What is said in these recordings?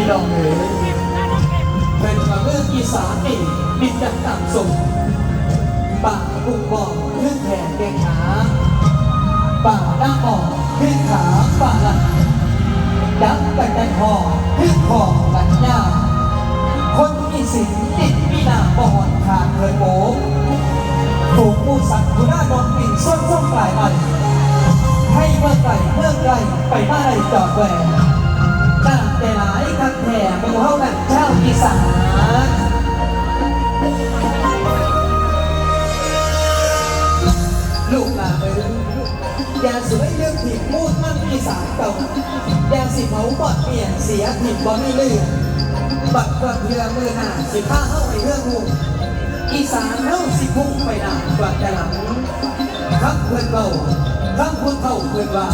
พี่น้องเอ๋ยเป็นมาเรื่องอีสานนี่ดินดังต่ำสุดป่าบุกบอกขึ้นแขนแกงขาป่าด้าบอกขึ้นขาป่าหลังดับกันกันหอขึ้นคอกันหน้าคนมีสินติดมีนาบอนขาดเคยโบกถูกผู้สัตว์ผู้หน้าโดนปิ่นส้นส้มปลายมันให้เมื่อไก่เมื่อไก่ไปมาไรจอดแหวนตั้ง แต่หลายคันแผ่หมู่เฮากันเจ้าอีสานลูกหลานเอ้ยอย่าสวยเรื่องผิดพูดมั่งอีสานเก่าอย่าสิเผาบอดเมียนเสียผิดบ่มีเรื่องบัดว่าเพื่อมือหน้าสิผ้าเฮาไปเรื่องหูอีสานเฮาสิพุ่งไปหน้ากว่าแต่หลังครับเพื่อนเราครับพูดเท่าเพื่อนว่า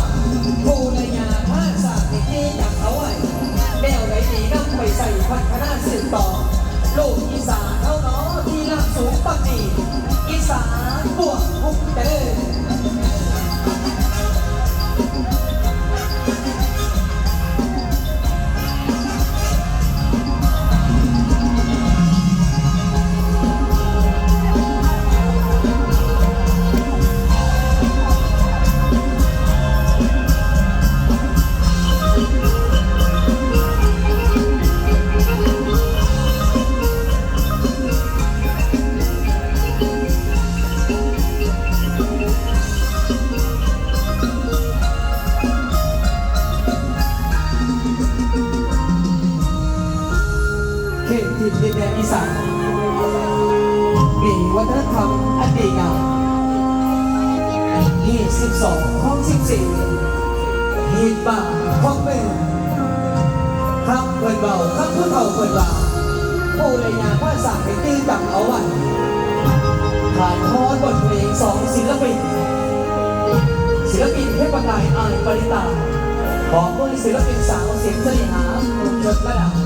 ผู้ในยาผ้าสาดที่จาก ใส่พัฒนาสืบต่อโลก วัฒนธรรมอันดีงามที่12ห้อง14หีดบ้าห้องเป็นคำเปิดเบาคำพูดเท่าเปิดว่าผู้ในยาผ้าสาดให้ตื้อจับเอาไว้ถ่ายทอดบทเพลงสองศิลปิน ศิลปินเทพกายอายปริตา ของด้วยศิลปินสาวเสียงสน่หาหนุ่มชนระดับ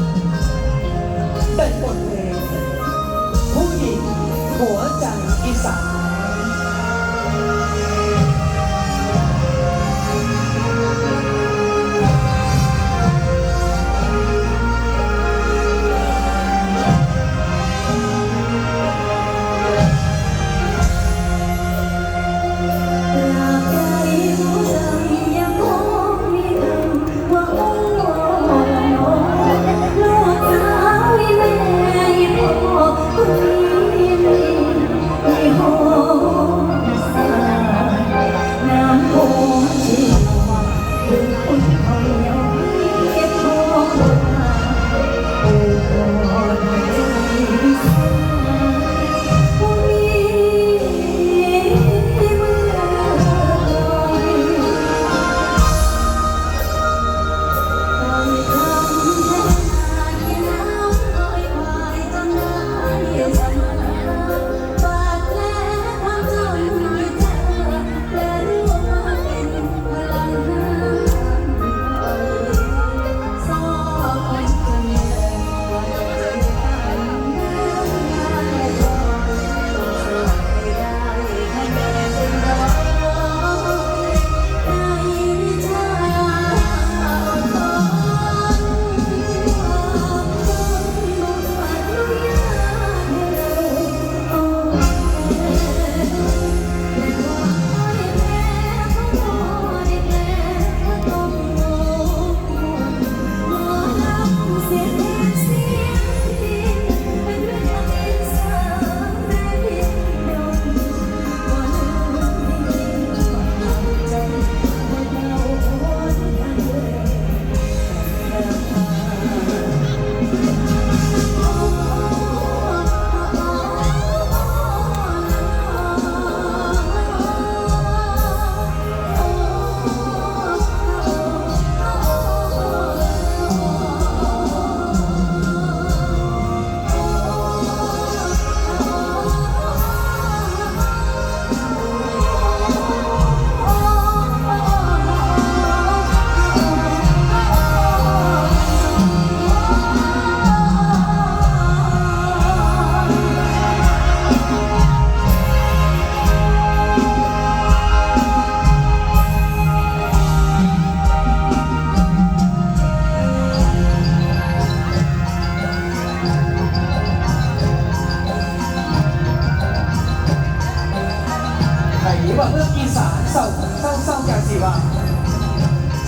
ไรือว่าเรื่องอีสานเศร้าเศร้าเศร้าจากสิวา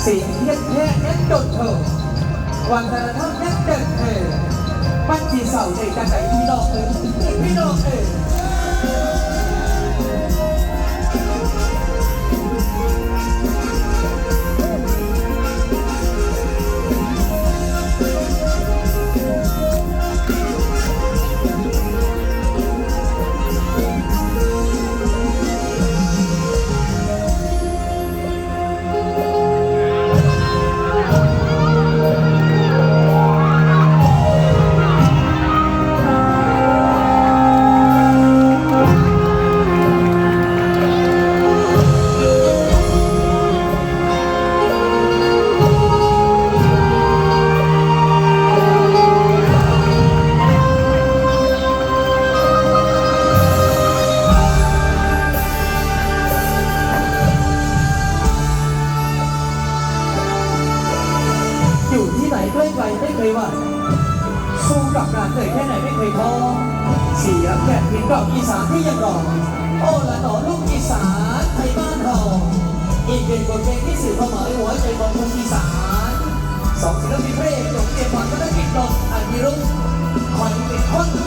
เสียงเย็แย่แย็ดโดดเธอวันแต่ละท่านแย็เดินเธอบ้านที่เศร้าใจจากไหนพี่ดองเอ้พี่น้องเอ้ ว่าสู้กับงานเหนื่อยแค่ไหนไม่เคยท้อเสียงแผ่นดินกรอบอีสานที่ยังรอโอ้ละต่อลูกอีสานไทยบ้านเราอีกเป็นบทเพลงที่สื่อความหมายหัวใจของคนอีสานสองศิลปินเพลงจงเกมความก็ได้กินลมอันมีรุ่งคอยเป็นคน